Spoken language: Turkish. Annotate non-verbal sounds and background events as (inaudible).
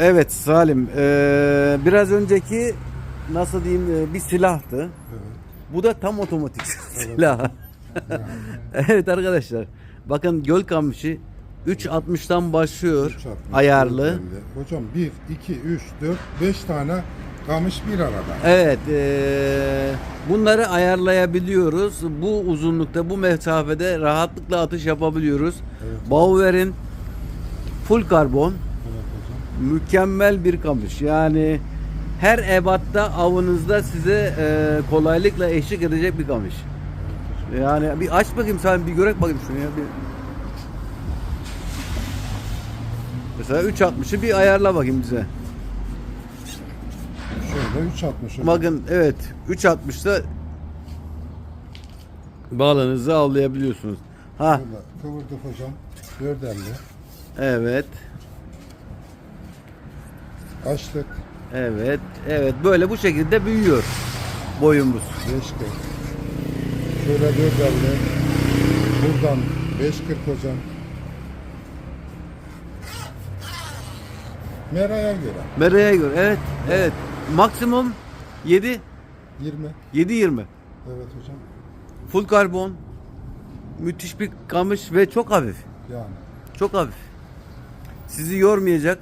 Evet Salim. eee, biraz önceki nasıl diyeyim eee, bir silahtı. Evet. Bu da tam otomatik (laughs) silah. (laughs) evet arkadaşlar. Bakın göl kamışı 3.60'dan başlıyor. 3.60, ayarlı. 4.50. Hocam 1, 2, 3, 4, 5 tane kamış bir arada. Evet, eee, bunları ayarlayabiliyoruz. Bu uzunlukta, bu mesafede rahatlıkla atış yapabiliyoruz. Evet. Bauer'in full karbon. Mükemmel bir kamış. Yani her ebatta avınızda size eee, kolaylıkla eşlik edecek bir kamış. Yani bir aç bakayım sen bir görek bakayım şunu ya. Bir... Mesela 3.60'ı bir ayarla bakayım bize. Şöyle 3.60 hocam. Bakın evet 3.60'da balığınızı avlayabiliyorsunuz. Ha kıvırdık hocam. 4.50. evet Açtık. evet evet böyle bu şekilde büyüyor boyumuz. 5.40. Şöyle 4.50. Buradan 5.40 hocam. Meraya göre. Mereye göre evet evet maksimum 7 20. 7 20 Evet hocam. full karbon müthiş bir kamış ve çok hafif Yani. çok hafif sizi yormayacak